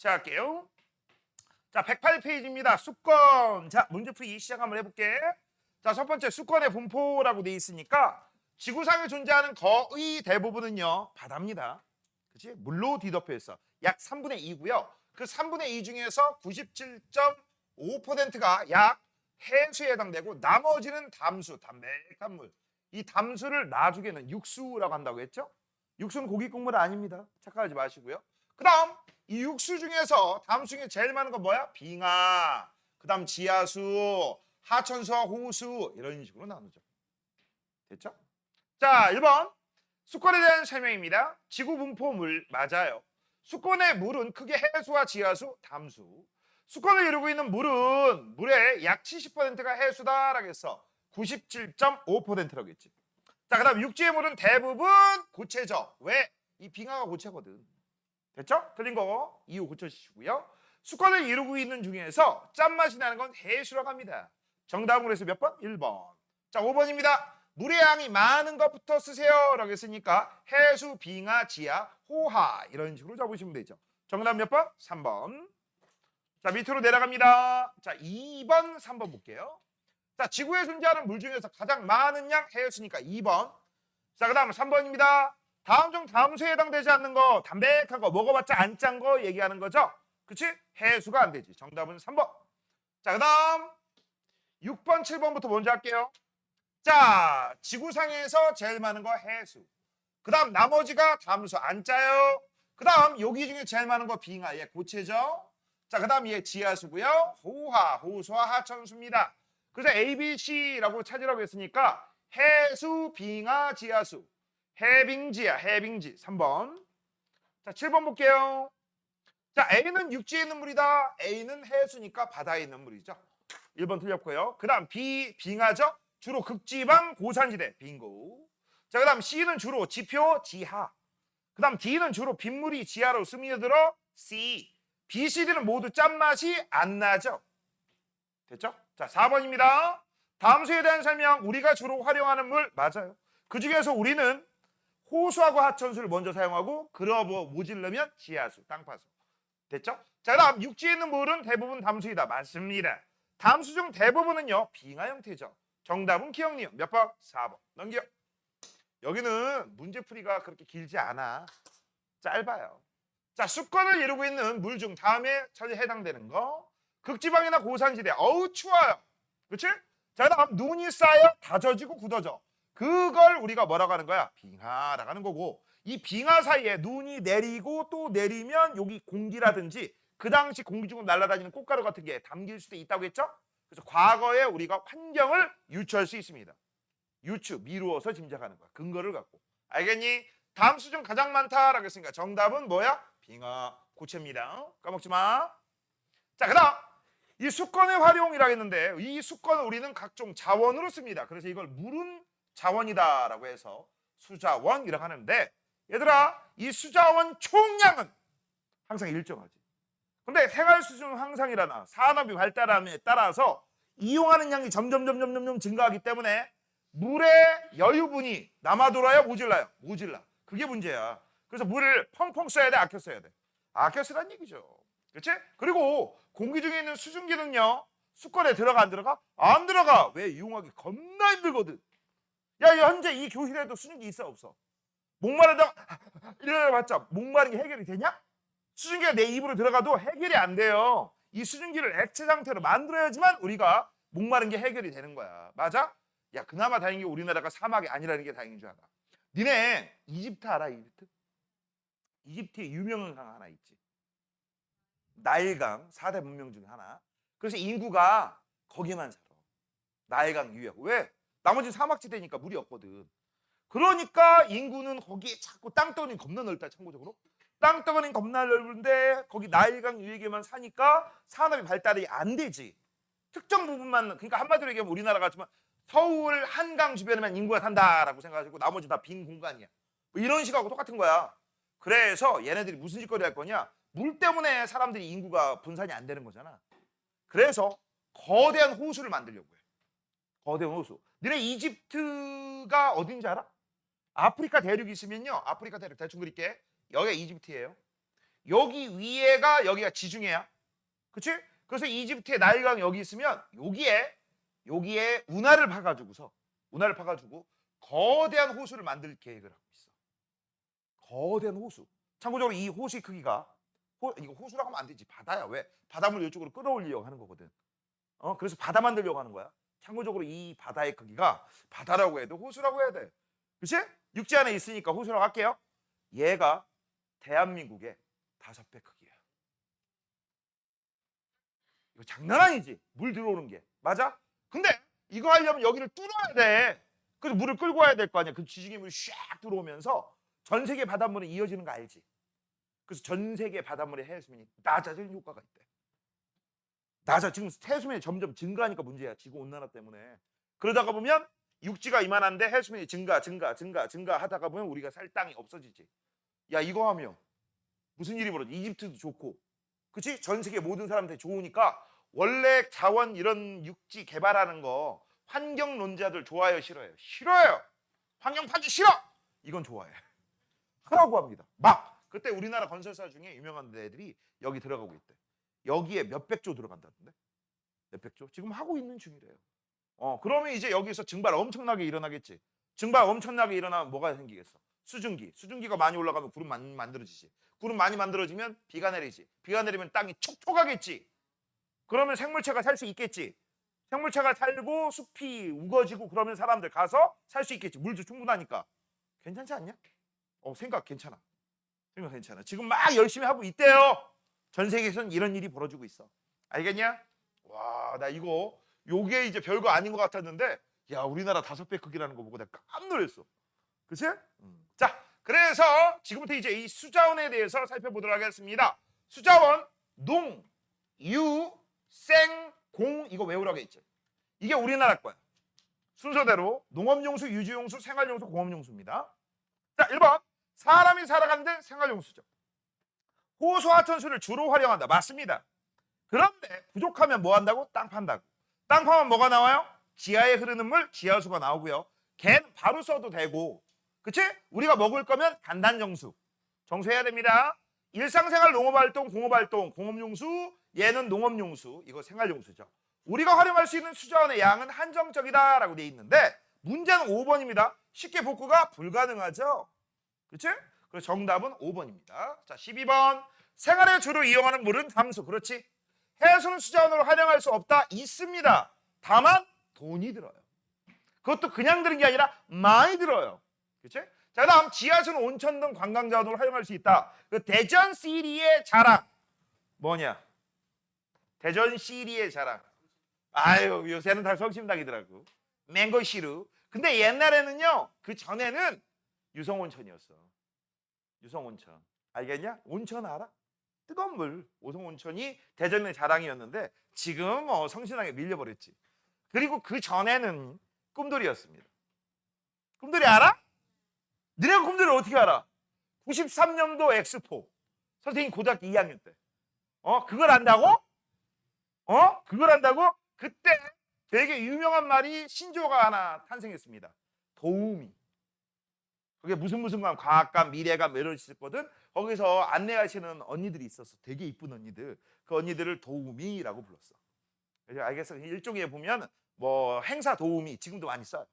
시작할게요. 자, 108페이지입니다. 수권. 자, 문제 풀이 시작 한번 해볼게. 자, 첫 번째 수권의 분포라고 돼 있으니까 지구상에 존재하는 거의 대부분은요 바다입니다. 그치? 물로 뒤덮여 있어. 약 3분의 2고요. 그 3분의 2 중에서 97.5%가 약 해수에 해당되고 나머지는 담수, 담백한 물. 이 담수를 나중에는 육수라고 한다고 했죠? 육수는 고기 국물 아닙니다. 착각하지 마시고요. 그 다음 이 육수 중에서 담수 중에 제일 많은 건 뭐야? 빙하, 그 다음 지하수, 하천수와 호수 이런 식으로 나누죠. 됐죠? 자, 1번 수권에 대한 설명입니다. 지구 분포물 맞아요. 수권의 물은 크게 해수와 지하수, 담수. 수권을 이루고 있는 물은 물의 약 70%가 해수다라고 했어. 97.5%라고 했지. 자, 그다음 육지의 물은 대부분 고체죠. 왜? 이 빙하가 고체거든. 됐죠? 틀린 거 이유 고쳐주시고요. 수권을 이루고 있는 중에서 짠맛이 나는 건 해수라고 합니다. 정답은 그래서 몇 번? 1번. 자, 5번입니다. 물의 양이 많은 것부터 쓰세요. 라고 했으니까 해수, 빙하, 지하, 호하 이런 식으로 잡으시면 되죠. 정답 몇 번? 3번. 자, 밑으로 내려갑니다. 자, 2번, 3번 볼게요. 자, 지구에 존재하는 물 중에서 가장 많은 양 해수니까 2번. 자, 그 다음 3번입니다. 다음 중 다음 수에 해당되지 않는 거, 담백한 거, 먹어봤자 안 짠 거 얘기하는 거죠. 그치? 해수가 안 되지. 정답은 3번. 자, 그 다음 6번, 7번부터 먼저 할게요. 자, 지구상에서 제일 많은 거 해수. 그 다음 나머지가 담수 안 짜요. 그 다음 여기 중에 제일 많은 거 빙하, 얘 고체죠. 자, 그 다음 얘 지하수고요. 호하, 호수와 하천수입니다. 그래서 A, B, C라고 찾으라고 했으니까 해수, 빙하, 지하수. 해빙지야, 해빙지. 3번. 자, 7번 볼게요. 자, A는 육지에 있는 물이다. A는 해수니까 바다에 있는 물이죠. 1번 틀렸고요. 그 다음 B, 빙하죠. 주로 극지방 고산지대, 빙고. 자, 그 다음 C는 주로 지표, 지하. 그 다음 D는 주로 빗물이 지하로 스며들어, C. B, C, D는 모두 짠맛이 안 나죠. 됐죠? 자, 4번입니다. 다음 수에 대한 설명, 우리가 주로 활용하는 물, 맞아요. 그 중에서 우리는 호수하고 하천수를 먼저 사용하고, 그러고 모질르면 지하수, 땅파수. 됐죠? 자, 그 다음 육지에 있는 물은 대부분 담수이다. 맞습니다. 담수 중 대부분은요, 빙하 형태죠. 정답은 기억니요. 몇 번? 4번. 넘겨. 여기는 문제풀이가 그렇게 길지 않아. 짧아요. 자, 수권을 이루고 있는 물 중 다음에 전에 해당되는 거. 극지방이나 고산지대. 어우, 추워요. 그치? 자, 그 다음 눈이 쌓여 다져지고 굳어져. 그걸 우리가 뭐라고 하는 거야? 빙하라고 하는 거고. 이 빙하 사이에 눈이 내리고 또 내리면 여기 공기라든지 그 당시 공기 중으로 날아다니는 꽃가루 같은 게 담길 수도 있다고 했죠? 그래서 과거에 우리가 환경을 유추할 수 있습니다. 유추, 미루어서 짐작하는 거야. 근거를 갖고. 알겠니? 다음 수중 가장 많다라고 했으니까 정답은 뭐야? 빙하 고체입니다. 까먹지 마. 자, 그 다음 이 수권의 활용이라고 했는데 이 수권을 우리는 각종 자원으로 씁니다. 그래서 이걸 물은 자원이다라고 해서 수자원이라고 하는데 얘들아 이 수자원 총량은 항상 일정하지. 근데 생활 수준 향상이라나 산업이 발달함에 따라서 이용하는 양이 점점 점점 점점 증가하기 때문에 물의 여유분이 남아 돌아요 모질라요. 모질라. 그게 문제야. 그래서 물을 펑펑 써야 돼? 아껴 써야 돼? 아껴 쓰란 얘기죠. 그렇지 그리고 공기 중에 있는 수증기는요 수건에 들어가 안 들어가? 안 들어가! 왜? 이용하기 겁나 힘들거든 야 현재 이 교실에도 수증기 있어 없어 목마르다 이래봤자 목마른 게 해결이 되냐 수증기가 내 입으로 들어가도 해결이 안 돼요. 이 수증기를 액체 상태로 만들어야지만 우리가 목마른 게 해결이 되는 거야. 맞아? 야, 그나마 다행인 게 우리나라가 사막이 아니라는 게 다행인 줄 알아. 니네 이집트 알아? 이집트? 이집트에 유명한 강 하나 있지. 나일강 4대 문명 중에 하나. 그래서 인구가 거기만 살아. 나일강 유역. 왜? 나머지 사막지대니까 물이 없거든. 그러니까 인구는 거기에 자꾸 땅덩이 겁나 넓다 참고적으로. 땅덩어리는 겁나 넓은데 거기 나일강 유역에만 사니까 산업이 발달이 안 되지. 특정 부분만 그러니까 한마디로 얘기하면 우리나라 같지만 서울 한강 주변에만 인구가 산다라고 생각하시고 나머지 다 빈 공간이야. 뭐 이런 식하고 똑같은 거야. 그래서 얘네들이 무슨 짓거리 할 거냐? 물 때문에 사람들이 인구가 분산이 안 되는 거잖아. 그래서 거대한 호수를 만들려고 해. 거대한 호수. 너네 이집트가 어딘지 알아? 아프리카 대륙이 있으면요. 아프리카 대륙 대충 그릴게. 여기가 이집트예요. 여기 위에가 여기가 지중해야. 그치? 그래서 이집트의 나일강 여기 있으면 여기에 여기에 운하를 파가지고서 운하를 파가지고 거대한 호수를 만들 계획을 하고 있어. 거대한 호수. 참고적으로 이 호수의 크기가 호, 이거 호수라고 하면 안 되지. 바다야. 왜? 바닷물 이쪽으로 끌어올리려고 하는 거거든. 어, 그래서 바다 만들려고 하는 거야. 참고적으로 이 바다의 크기가 바다라고 해도 호수라고 해야 돼. 그치? 육지 안에 있으니까 호수라고 할게요. 얘가 대한민국의 다섯 배 크기야. 이거 장난 아니지? 물 들어오는 게. 맞아? 근데 이거 하려면 여기를 뚫어야 돼. 그래서 물을 끌고 와야 될 거 아니야. 그 지중해 물이 샥 들어오면서 전 세계 바닷물이 이어지는 거 알지? 그래서 전 세계 바닷물의 해수면이 낮아지는 효과가 있대. 낮아 지금 해수면이 점점 증가하니까 문제야. 지구 온난화 때문에. 그러다가 보면 육지가 이만한데 해수면이 증가, 증가, 증가, 증가 하다가 보면 우리가 살 땅이 없어지지. 야 이거 하면 무슨 일이 벌어져? 이집트도 좋고, 그치? 전 세계 모든 사람한테 좋으니까 원래 자원 이런 육지 개발하는 거 환경론자들 좋아요, 싫어요? 싫어요. 환경 파기 싫어. 이건 좋아해. 하라고 합니다. 막 그때 우리나라 건설사 중에 유명한 데들이 여기 들어가고 있대. 여기에 몇백 조 들어간다던데. 몇백 조? 지금 하고 있는 중이래요. 어, 그러면 이제 여기서 증발 엄청나게 일어나겠지. 증발 엄청나게 일어나면 뭐가 생기겠어? 수증기. 수증기가 많이 올라가면 구름 많이 만들어지지. 구름 많이 만들어지면 비가 내리지. 비가 내리면 땅이 촉촉하겠지. 그러면 생물체가 살 수 있겠지. 생물체가 살고 숲이 우거지고 그러면 사람들 가서 살 수 있겠지. 물도 충분하니까. 괜찮지 않냐? 어, 생각 괜찮아. 생각 괜찮아. 지금 막 열심히 하고 있대요. 전 세계에서는 이런 일이 벌어지고 있어. 알겠냐? 와, 나 이거 요게 이제 별거 아닌 것 같았는데 야, 우리나라 다섯 배 크기라는 거 보고 내가 깜 놀랐어. 그치? 음. 자, 그래서 지금부터 이제 이 수자원에 대해서 살펴보도록 하겠습니다. 수자원, 농, 유, 생, 공 이거 외우라고 했죠. 이게 우리나라 거야. 순서대로 농업용수, 유지용수, 생활용수, 공업용수입니다. 자, 1번. 사람이 살아가는 데 생활용수죠. 호수 하천수를 주로 활용한다. 맞습니다. 그런데 부족하면 뭐 한다고? 땅 판다고. 땅 파면 뭐가 나와요? 지하에 흐르는 물, 지하수가 나오고요. 걔는 바로 써도 되고. 그치? 우리가 먹을 거면 간단 정수. 정수해야 됩니다. 일상생활 농업활동, 공업활동, 공업용수, 얘는 농업용수, 이거 생활용수죠. 우리가 활용할 수 있는 수자원의 양은 한정적이다라고 돼 있는데 문제는 5번입니다. 쉽게 복구가 불가능하죠. 그치? 그래서 정답은 5번입니다. 자, 12번. 생활에 주로 이용하는 물은 담수. 그렇지? 해수는 수자원으로 활용할 수 없다. 있습니다. 다만 돈이 들어요. 그것도 그냥 드는 게 아니라 많이 들어요. 그치? 자, 그다음 지하수는 온천 등 관광 자원으로 활용할 수 있다. 그 대전 시리의 자랑 뭐냐? 대전 시리의 자랑. 아유, 요새는 다 성심당이더라고. 맹고 시루. 근데 옛날에는요. 그 전에는 유성온천이었어. 유성온천. 알겠냐? 온천 알아? 뜨거운 물. 오성온천이 대전의 자랑이었는데 지금 어, 성신당에 밀려버렸지. 그리고 그 전에는 꿈돌이였습니다. 꿈돌이 알아? 너네가 꿈돌이 어떻게 알아? 93년도 엑스포. 선생님 고등학교 2학년 때. 어? 그걸 안다고? 어? 그걸 안다고? 그때 되게 유명한 말이 신조어가 하나 탄생했습니다. 도우미. 그게 무슨 무슨 관, 과학관, 미래관 뭐 이런 있었거든. 거기서 안내하시는 언니들이 있었어. 되게 이쁜 언니들. 그 언니들을 도우미라고 불렀어. 알겠어. 일종의 보면 뭐 행사 도우미 지금도 많이 써요.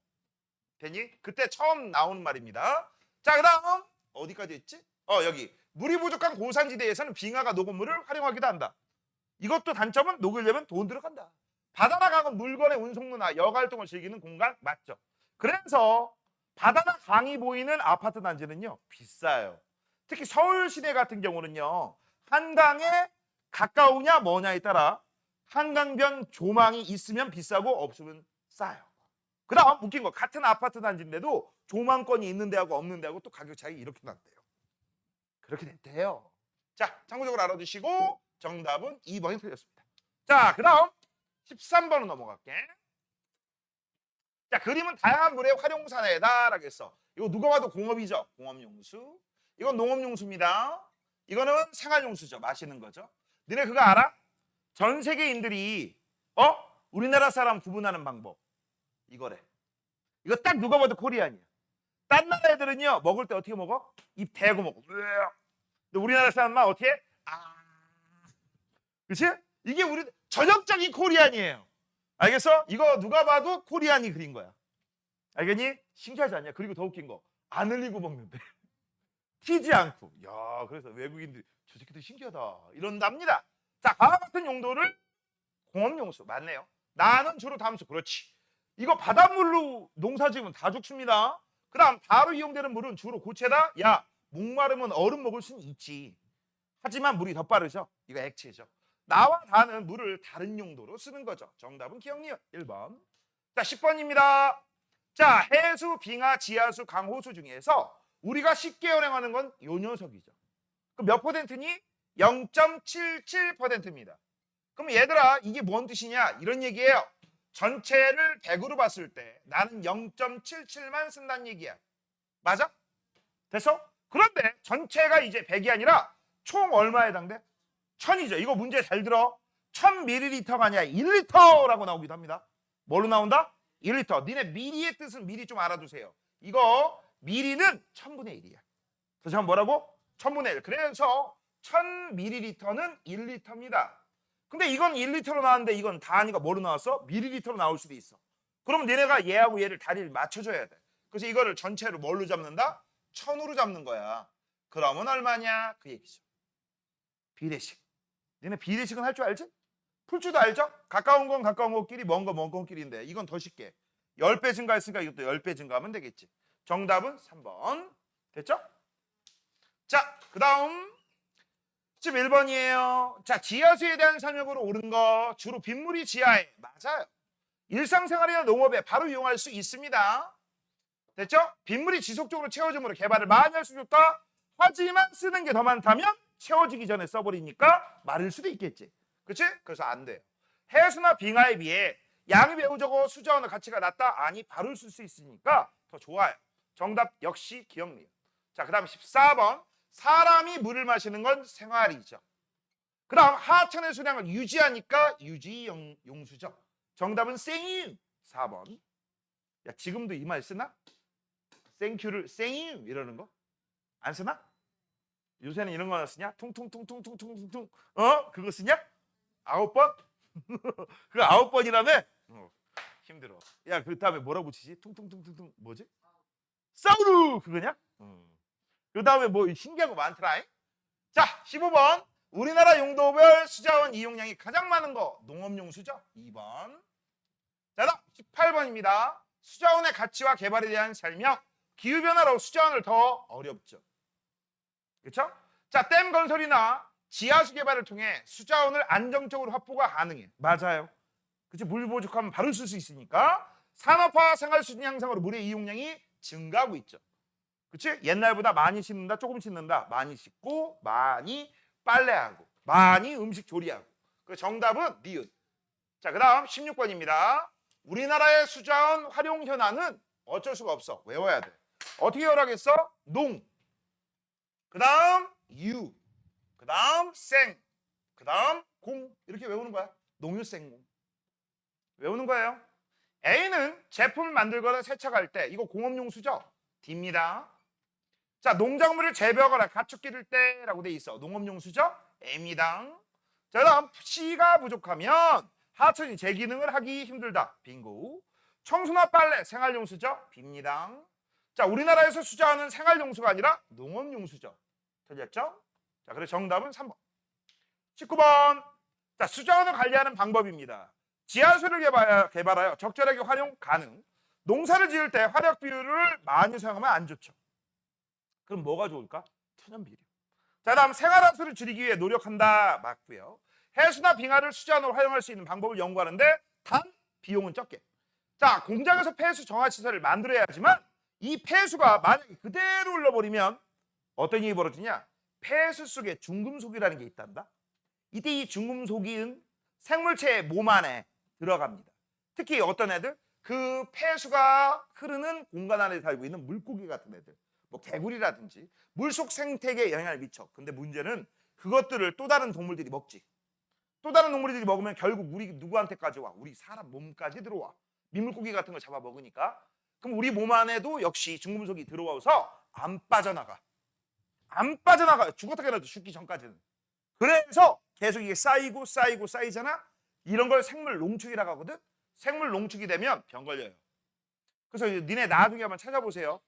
되니? 그때 처음 나오는 말입니다. 자, 그다음 어디까지 했지? 어, 여기. 물이 부족한 고산지대에서는 빙하가 녹은 물을 활용하기도 한다. 이것도 단점은 녹으려면 돈 들어간다. 바다나 강은 물건의 운송로나 여가 활동을 즐기는 공간 맞죠? 그래서 바다나 강이 보이는 아파트 단지는요 비싸요. 특히 서울 시내 같은 경우는요 한강에 가까우냐 뭐냐에 따라 한강변 조망이 있으면 비싸고 없으면 싸요. 그다음 웃긴 거 같은 아파트 단지인데도 조망권이 있는 데하고 없는 데하고 또 가격 차이 이렇게 난대요. 그렇게 됐대요. 자 참고적으로 알아두시고 정답은 2번이 틀렸습니다. 자 그다음 13번으로 넘어갈게. 자, 그림은 다양한 물의 활용 사례다라고 했어. 이거 누가 봐도 공업이죠. 공업용수. 이건 농업용수입니다. 이거는 생활용수죠. 마시는 거죠. 너네 그거 알아? 전 세계인들이 어? 우리나라 사람 구분하는 방법. 이거래. 이거 딱 누가 봐도 코리안이야. 딴 나라 애들은요. 먹을 때 어떻게 먹어? 입 대고 먹어. 근데 우리나라 사람만 어떻게? 아. 그치? 이게 우리 전형적인 코리안이에요. 알겠어? 이거 누가 봐도 코리안이 그린 거야. 알겠니? 신기하지 않냐? 그리고 더 웃긴 거. 안 흘리고 먹는데. 튀지 않고. 야, 그래서 외국인들이 저 새끼들 신기하다. 이런답니다. 자, 다음 같은 용도를 공업용수. 맞네요. 나는 주로 담수. 그렇지. 이거 바닷물로 농사 지으면 다 죽습니다. 그 다음 바로 이용되는 물은 주로 고체다. 야, 목마르면 얼음 먹을 수는 있지. 하지만 물이 더 빠르죠. 이거 액체죠. 나와 다는 물을 다른 용도로 쓰는 거죠. 정답은 기억니요 1번. 자, 10번입니다. 자, 해수, 빙하, 지하수, 강호수 중에서 우리가 쉽게 활용하는 건 요 녀석이죠. 그럼 몇 퍼센트니? 0.77%입니다. 그럼 얘들아, 이게 뭔 뜻이냐? 이런 얘기예요. 전체를 100으로 봤을 때 나는 0.77만 쓴다는 얘기야. 맞아? 됐어? 그런데 전체가 이제 100이 아니라 총 얼마에 해당돼? 1000이죠. 이거 문제 잘 들어. 1000ml가 아니라 1리터라고 나오기도 합니다. 뭘로 나온다? 1리터. 니네 미리의 뜻은 미리 좀 알아두세요. 이거 미리는 1000분의 1이야. 다시 한번 뭐라고? 1000분의 1. 그래서 1000ml는 1리터입니다. 근데 이건 1리터로 나왔는데 이건 다 아니까 뭐로 나왔어? 미리리터로 나올 수도 있어. 그럼 얘네가 얘하고 얘를 다리를 맞춰줘야 돼. 그래서 이거를 전체로 뭘로 잡는다? 1000으로 잡는 거야. 그러면 얼마냐? 그 얘기죠. 비례식. 니네 비례식은 할 줄 알지? 풀 줄도 알죠? 가까운 건 가까운 것끼리 먼 건먼 것끼리인데 이건 더 쉽게 10배 증가했으니까 이것도 10배 증가하면 되겠지. 정답은 3번. 됐죠? 자, 그 다음 11번이에요. 자, 지하수에 대한 설명으로 옳은 거 주로 빗물이 지하에 맞아요. 일상생활이나 농업에 바로 이용할 수 있습니다. 됐죠? 빗물이 지속적으로 채워줌으로 개발을 많이 할 수 있다. 하지만 쓰는 게 더 많다면 채워지기 전에 써버리니까 마를 수도 있겠지. 그치? 그래서 안 돼요. 해수나 빙하에 비해 양이 매우 적어 수자원의 가치가 낮다? 아니, 바로 쓸 수 있으니까 더 좋아요. 정답 역시 기억리요. 자, 그 다음 14번. 사람이 물을 마시는 건 생활이죠. 그 다음 하천의 수량을 유지하니까 유지용수죠. 정답은 생유 4번. 야, 지금도 이 말 쓰나? 땡큐를 생유 이러는 거? 안 쓰나? 요새는 이런 거 쓰냐? 퉁퉁퉁퉁퉁퉁퉁 어? 그거 쓰냐? 아홉 번? 그거 아홉 번이라며? 어, 힘들어. 야, 그 다음에 뭐라고 붙이지? 퉁퉁퉁퉁퉁 뭐지? 사우루 그거냐? 음. 그 다음에 뭐 신기한 거 많더라. 자, 15번. 우리나라 용도별 수자원 이용량이 가장 많은 거 농업용수죠. 2번. 자, 다음 18번입니다. 수자원의 가치와 개발에 대한 설명. 기후변화로 수자원을 더 어렵죠. 그렇죠? 자, 댐 건설이나 지하수 개발을 통해 수자원을 안정적으로 확보가 가능해. 맞아요. 그치? 물 부족하면 바로 쓸 수 있으니까 산업화 생활 수준 향상으로 물의 이용량이 증가하고 있죠. 그치? 옛날보다 많이 씻는다, 조금 씻는다. 많이 씻고, 많이 빨래하고, 많이 음식 조리하고. 그 정답은 니은. 자, 그 다음 16번입니다. 우리나라의 수자원 활용 현황은 어쩔 수가 없어. 외워야 돼. 어떻게 열하겠어? 농. 그 다음 유. 그 다음 생. 그 다음 공. 이렇게 외우는 거야. 농유생공. 외우는 거예요. A는 제품을 만들거나 세척할 때 이거 공업용수죠? D입니다. 자, 농작물을 재배하거나 가축 기를 때라고 돼 있어. 농업용수죠? M이다. 자, 그다음 C가 부족하면 하천이 제 기능을 하기 힘들다. 빙고. 청소나 빨래 생활용수죠? B입니다. 자, 우리나라에서 수자하는 생활 용수가 아니라 농업 용수죠. 틀렸죠? 자, 그래서 정답은 3번. 19번. 자, 수자원을 관리하는 방법입니다. 지하수를 개발, 개발하여 적절하게 활용 가능. 농사를 지을 때 화력 비율을 많이 사용하면 안 좋죠. 그럼 뭐가 좋을까? 천연 비료. 자, 다음 생활하수를 줄이기 위해 노력한다 맞고요. 해수나 빙하를 수자원으로 활용할 수 있는 방법을 연구하는데 단 비용은 적게. 자, 공장에서 폐수 정화 시설을 만들어야 하지만 이 폐수가 만약에 그대로 흘러버리면 어떤 일이 벌어지냐? 폐수 속에 중금속이라는 게 있단다. 이때 이 중금속은 생물체의 몸 안에 들어갑니다. 특히 어떤 애들? 그 폐수가 흐르는 공간 안에 살고 있는 물고기 같은 애들. 뭐 개구리라든지 물속 생태계에 영향을 미쳐. 근데 문제는 그것들을 또 다른 동물들이 먹지. 또 다른 동물들이 먹으면 결국 우리 누구한테까지 와? 우리 사람 몸까지 들어와. 민물고기 같은 걸 잡아 먹으니까. 그럼 우리 몸 안에도 역시 중금속이 들어와서 안 빠져나가. 안 빠져나가. 죽었다 깨어나도 죽기 전까지는. 그래서 계속 이게 쌓이고 쌓이고 쌓이잖아. 이런 걸 생물 농축이라고 하거든. 생물 농축이 되면 병 걸려요. 그래서 니네 나중에 한번 찾아보세요.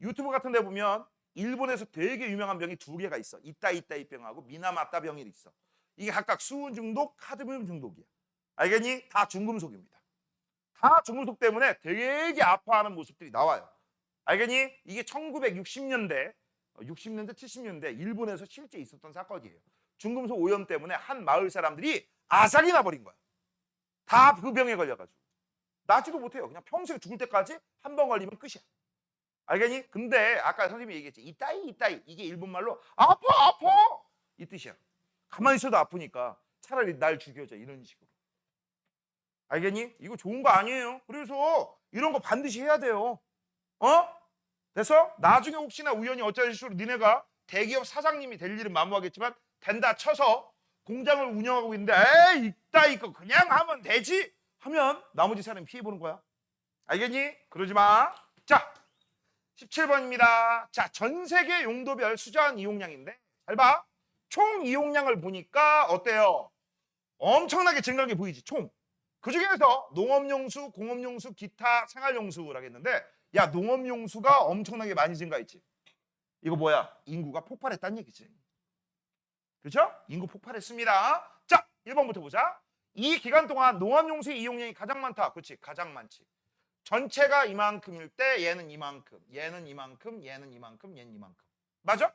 유튜브 같은 데 보면 일본에서 되게 유명한 병이 두 개가 있어. 이따 이따 이 병하고 미나마따 병이 있어. 이게 각각 수은 중독, 카드뮴 중독이야. 알겠니? 다 중금속입니다. 다 중금속 때문에 되게 아파하는 모습들이 나와요. 알겠니? 이게 1960년대, 60년대, 70년대 일본에서 실제 있었던 사건이에요. 중금속 오염 때문에 한 마을 사람들이 아삭이 나버린 거야. 다 그 병에 걸려가지고. 나지도 못해요. 그냥 평생 죽을 때까지 한 번 걸리면 끝이야. 알겠니? 근데 아까 선생님이 얘기했지. 이따이 이따이 이게 일본 말로 아파 아파 이 뜻이야. 가만히 있어도 아프니까 차라리 날 죽여줘 이런 식으로. 알겠니? 이거 좋은 거 아니에요. 그래서 이런 거 반드시 해야 돼요. 어? 됐어? 나중에 혹시나 우연히 어쩌는 식으로 니네가 대기업 사장님이 될 일은 만무하겠지만 된다 쳐서 공장을 운영하고 있는데 에이 이따 이거 그냥 하면 되지 하면 나머지 사람이 피해 보는 거야. 알겠니? 그러지 마. 자, 17번입니다. 자, 전 세계 용도별 수자원 이용량인데 잘 봐. 총 이용량을 보니까 어때요? 엄청나게 증가한 게 보이지, 총. 그 중에서 농업용수, 공업용수, 기타 생활용수라고 했는데 야, 농업용수가 엄청나게 많이 증가했지. 이거 뭐야? 인구가 폭발했다는 얘기지. 그렇죠? 인구 폭발했습니다. 자, 1번부터 보자. 이 기간 동안 농업용수 이용량이 가장 많다. 그렇지? 가장 많지. 전체가 이만큼일 때 얘는 이만큼, 얘는 이만큼, 얘는 이만큼, 얘는 이만큼. 맞아?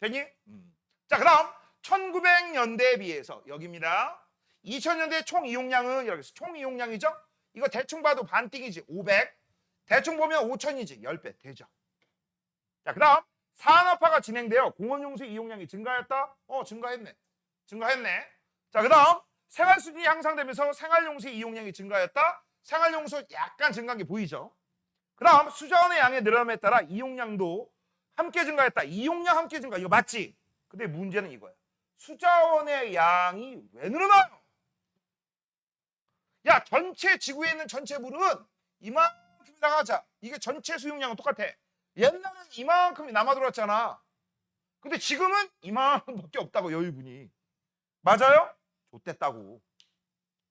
되니? 음. 자, 그다음 1900년대에 비해서 여기입니다. 2000년대 총 이용량은 이렇게 해서 총 이용량이죠? 이거 대충 봐도 반띵이지. 500. 대충 보면 5000이지. 10배 되죠. 자, 그다음 산업화가 진행되어 공원용수 이용량이 증가했다? 어, 증가했네. 증가했네. 자, 그다음 생활 수준이 향상되면서 생활용수 이용량이 증가했다? 생활용수 약간 증가한 게 보이죠? 그다음 수자원의 양의 늘어남에 따라 이용량도 함께 증가했다. 이용량 함께 증가. 이거 맞지? 근데 문제는 이거야. 수자원의 양이 왜 늘어나요? 야, 전체 지구에 있는 전체 물은 이만큼 나가자. 이게 전체 수용량은 똑같아. 옛날엔 이만큼이 남아 돌았잖아. 근데 지금은 이만큼밖에 없다고 여유분이. 맞아요? 좋댔다고.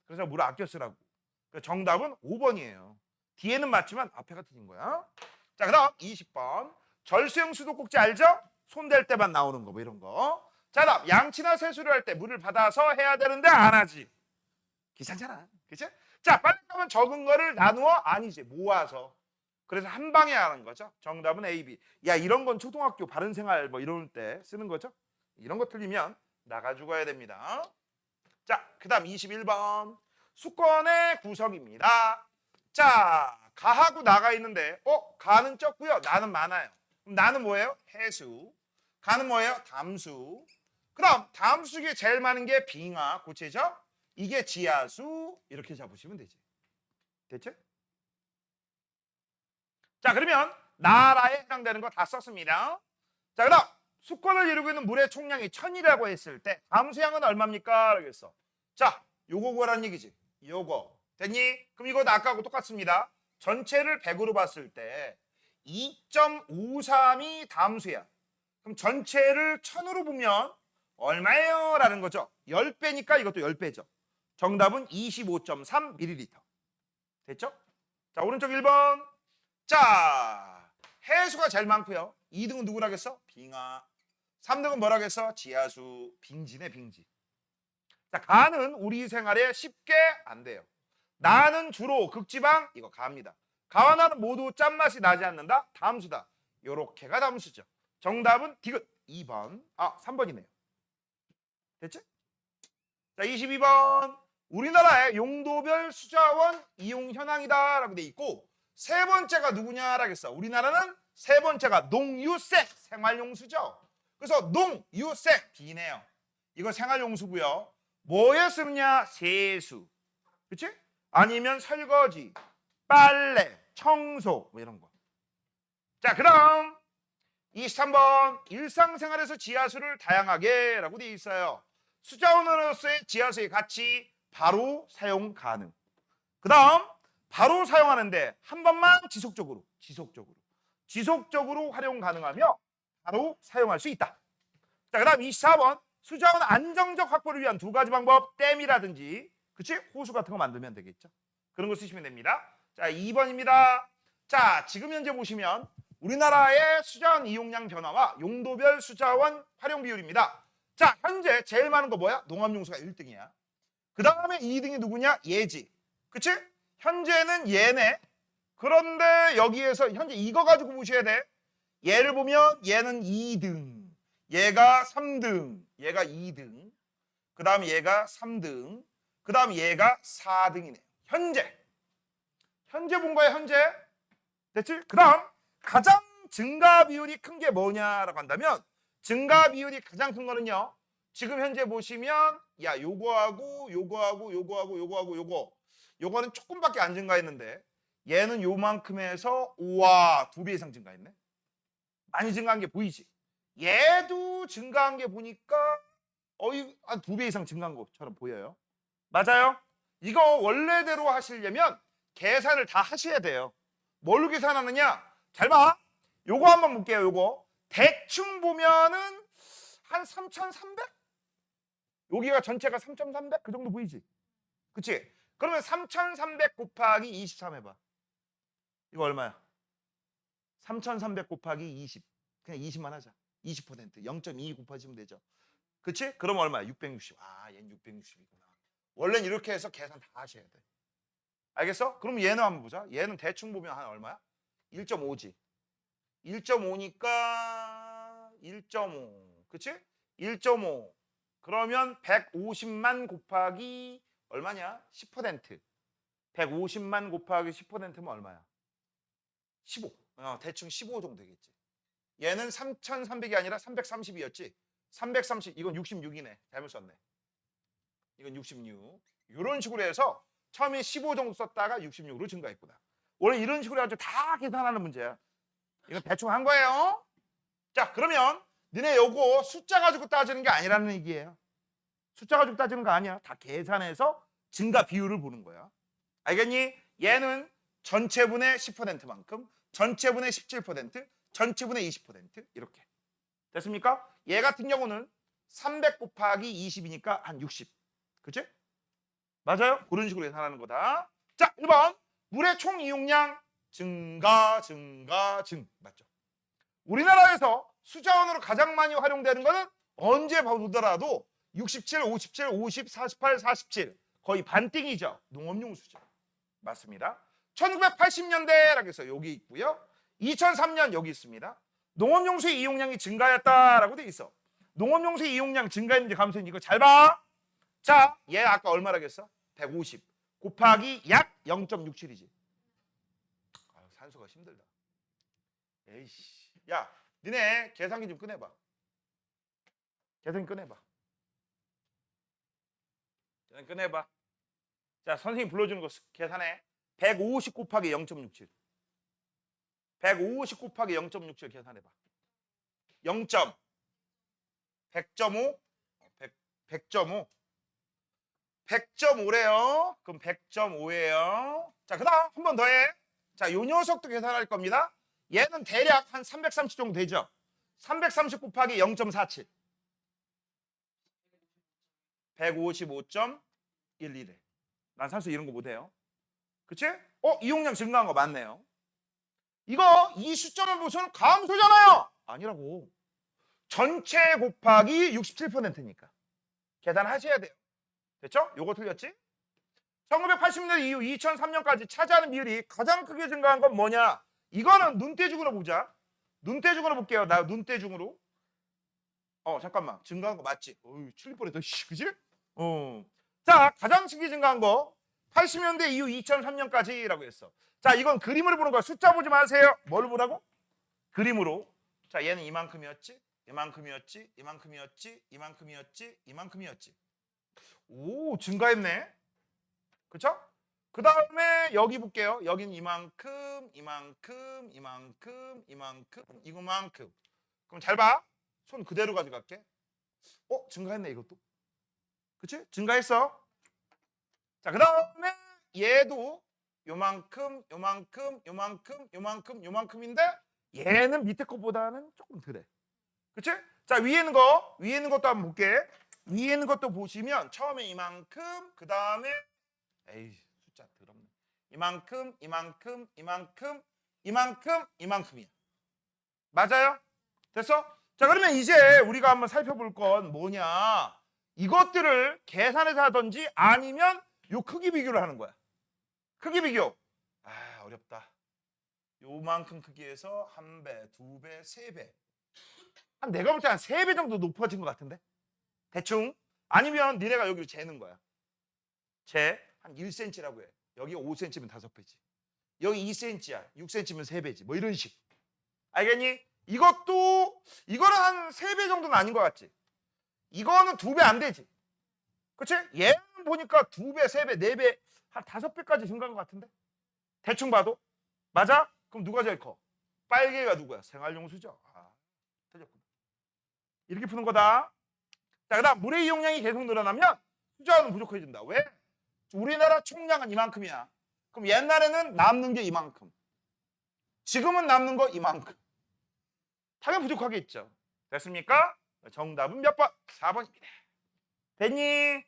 그래서 물을 아껴 쓰라고. 그래서 정답은 5번이에요. 뒤에는 맞지만 앞에가 틀린 거야. 자, 그 다음 20번. 절수형 수도꼭지 알죠? 손댈 때만 나오는 거 뭐 이런 거. 자, 그다음 양치나 세수를 할 때 물을 받아서 해야 되는데 안 하지. 귀찮잖아. 그치? 자, 가면 적은 거를 나누어 아니지. 모아서. 그래서 한 방에 하는 거죠. 정답은 A, B. 야, 이런 건 초등학교 바른 생활 뭐 이럴 때 쓰는 거죠. 이런 거 틀리면 나가 죽어야 됩니다. 자, 그다음 21번. 수권의 구성입니다. 자, 가하고 나가 있는데, 어, 가는 적고요. 나는 많아요. 그럼 나는 뭐예요? 해수. 가는 뭐예요? 담수. 그럼 담수 중에 제일 많은 게 빙하, 고체죠? 이게 지하수. 이렇게 잡으시면 되지. 됐죠? 자, 그러면 나라에 해당되는 거 다 썼습니다. 자, 그다음 수권을 이루고 있는 물의 총량이 천이라고 했을 때 담수량은 얼마입니까? 그랬어. 자, 요거 구하라는 얘기지. 요거. 됐니? 그럼 이거 아까하고 똑같습니다. 전체를 100으로 봤을 때 2.53이 담수야. 그럼 전체를 1000으로 보면 얼마예요? 라는 거죠. 10배니까 이것도 10배죠. 정답은 25.3ml. 됐죠? 자, 오른쪽 1번. 자, 해수가 제일 많고요. 2등은 누구라겠어? 빙하. 3등은 뭐라겠어? 지하수. 빙지네, 빙지. 자, 가는 우리 생활에 쉽게 안 돼요. 나는 주로 극지방 이거 가입니다. 가와 나는 모두 짠맛이 나지 않는다. 담수다. 요렇게가 담수죠. 정답은 디귿 2번. 아, 3번이네요. 됐지? 자, 22번. 우리나라의 용도별 수자원 이용 현황이다라고 돼 있고 세 번째가 누구냐라겠어. 우리나라는 세 번째가 농유색 생활용수죠. 그래서 농유색 B네요. 이거 생활용수고요. 뭐에 쓰느냐? 세수. 그치? 아니면 설거지, 빨래, 청소 뭐 이런 거. 자, 그다음 23번 일상생활에서 지하수를 다양하게 라고 되어 있어요. 수자원으로서의 지하수의 가치 바로 사용 가능. 그 다음 바로 사용하는데 한 번만 지속적으로 지속적으로 지속적으로 활용 가능하며 바로 사용할 수 있다. 자, 그 다음 24번 수자원 안정적 확보를 위한 두 가지 방법 댐이라든지 그치 호수 같은 거 만들면 되겠죠. 그런 거 쓰시면 됩니다. 자 2번입니다. 자 지금 현재 보시면 우리나라의 수자원 이용량 변화와 용도별 수자원 활용 비율입니다. 자 현재 제일 많은 거 뭐야? 농업용수가 1등이야. 그 다음에 2등이 누구냐? 예지. 그치? 현재는 얘네. 그런데 여기에서 현재 이거 가지고 보셔야 돼. 얘를 보면 얘는 2등. 얘가 3등. 얘가 2등. 그 다음 얘가 3등. 그 다음 얘가 4등이네. 현재. 현재 본 거야, 현재. 됐지? 그 다음 가장 증가 비율이 큰 게 뭐냐라고 한다면 증가 비율이 가장 큰 거는요. 지금 현재 보시면 야 요거하고 요거하고 요거하고 요거하고 요거 요거는 조금밖에 안 증가했는데 얘는 요만큼에서 우와 두 배 이상 증가했네. 많이 증가한 게 보이지? 얘도 증가한 게 보니까 어이 한 두 배 이상 증가한 것처럼 보여요. 맞아요? 이거 원래대로 하시려면 계산을 다 하셔야 돼요. 뭘로 계산하느냐? 잘 봐. 요거 한번 볼게요. 요거 대충 보면은 한 3,300? 여기가 전체가 3,300? 그 정도 보이지? 그치? 그러면 3,300 곱하기 23 해봐. 이거 얼마야? 3,300 곱하기 20. 그냥 20만 하자. 20% 0.2 곱하시면 되죠. 그치? 그럼 얼마야? 660. 아, 얘는 660이구나. 원래는 이렇게 해서 계산 다 하셔야 돼. 알겠어? 그럼 얘는 한번 보자. 얘는 대충 보면 한 얼마야? 1.5지. 1.5니까 1.5. 그치? 1.5. 그러면 150만 곱하기 얼마냐? 10%. 150만 곱하기 10%면 얼마야? 15. 어, 대충 15 정도 되겠지. 얘는 3,300이 아니라 330이었지. 330. 이건 66이네. 잘못 썼네. 이건 66. 이런 식으로 해서 처음에 15 정도 썼다가 66으로 증가했구나. 원래 이런 식으로 해가지고 다 계산하는 문제야. 이건 대충 한 거예요. 자, 그러면 너네 요거 숫자 가지고 따지는 게 아니라는 얘기예요. 숫자 가지고 따지는 거 아니야. 다 계산해서 증가 비율을 보는 거야. 알겠니? 얘는 전체분의 10%만큼, 전체분의 17%, 전체분의 20% 이렇게. 됐습니까? 얘 같은 경우는 300 곱하기 20이니까 한 60. 그치? 맞아요? 그런 식으로 계산하는 거다. 자, 1번. 물의 총 이용량 증가, 증가, 증. 맞죠? 우리나라에서 수자원으로 가장 많이 활용되는 거는 언제 보더라도 67, 57, 50, 48, 47 거의 반띵이죠. 농업용 수죠. 맞습니다. 1980년대라고 해서 여기 있고요. 2003년 여기 있습니다. 농업용수의 이용량이 증가했다라고 돼 있어. 농업용수의 이용량 증가했는지 감소했는지 이거 잘 봐. 자, 얘 아까 얼마라고 했어? 150 곱하기 약 0.67이지. 아, 산소가 힘들다. 에이씨. 야, 니네 계산기 좀 꺼내봐. 계산기 꺼내봐. 계산 꺼내봐. 자, 선생님 불러주는 거 계산해. 150 곱하기 0.67. 150 곱하기 0.67 계산해봐. 0. 100.5? 100, 100.5. 100.5래요. 그럼 100.5예요. 자, 그다음 한 번 더 해. 자, 요 녀석도 계산할 겁니다. 얘는 대략 한 330 정도 되죠. 330 곱하기 0.47. 155.11에. 난 산수 이런 거 못해요. 그치? 어, 이용량 증가한 거 맞네요. 이거 이 숫자만 보면 감소잖아요. 아니라고. 전체 곱하기 67%니까. 계산하셔야 돼요. 됐죠? 요거 틀렸지? 1980년 이후 2003년까지 차지하는 비율이 가장 크게 증가한 건 뭐냐? 이거는 눈대중으로 보자. 눈대중으로 볼게요. 나 눈대중으로. 어, 잠깐만. 증가한 거 맞지? 어휴, 틀릴 뻔했다. 씨, 그지? 어. 자, 가장 크게 증가한 거 80년대 이후 2003년까지라고 했어. 자, 이건 그림으로 보는 거야. 숫자 보지 마세요. 뭘 보라고? 그림으로. 자, 얘는 이만큼이었지? 이만큼이었지? 이만큼이었지? 이만큼이었지? 이만큼이었지? 오, 증가했네. 그쵸? 그 다음에 여기 볼게요. 여긴 이만큼, 이만큼, 이만큼, 이만큼, 이거만큼. 그럼 잘 봐. 손 그대로 가져갈게. 어, 증가했네, 이것도. 그치? 증가했어. 자, 그 다음에 얘도 요만큼, 요만큼, 요만큼, 요만큼, 요만큼인데 얘는 밑에 것보다는 조금 덜해. 그치? 자 위에 있는 거 위에 있는 것도 한번 볼게. 위에 있는 것도 보시면 처음에 이만큼 그 다음에 에이. 이만큼 이만큼 이만큼 이만큼 이만큼이야. 맞아요? 됐어? 자 그러면 이제 우리가 한번 살펴볼 건 뭐냐? 이것들을 계산해서 하든지 아니면 요 크기 비교를 하는 거야. 크기 비교. 아 어렵다. 요만큼 크기에서 한 배, 두 배, 세 배. 한 내가 볼 때 한 세 배 정도 높아진 것 같은데? 대충 아니면 니네가 여기로 재는 거야. 재 한 1cm라고 해. 여기 5cm면 다섯 배지. 여기 2cm야. 6cm면 세 배지. 뭐 이런 식. 알겠니? 이것도 이거는 한세배 정도는 아닌 것 같지. 이거는 두배안 되지. 그치? 얘는 보니까 두 배, 세 배, 네 배, 한 다섯 배까지 증가한 것 같은데? 대충 봐도. 맞아? 그럼 누가 제일 커? 빨개가 누구야? 생활용수죠. 아, 틀렸구나. 이렇게 푸는 거다. 자, 그 다음 물의 이용량이 계속 늘어나면 수자원은 부족해진다. 왜? 우리나라 총량은 이만큼이야. 그럼 옛날에는 남는 게 이만큼. 지금은 남는 거 이만큼. 당연히 부족하겠죠. 됐습니까? 정답은 몇 번? 4번입니다. 됐니?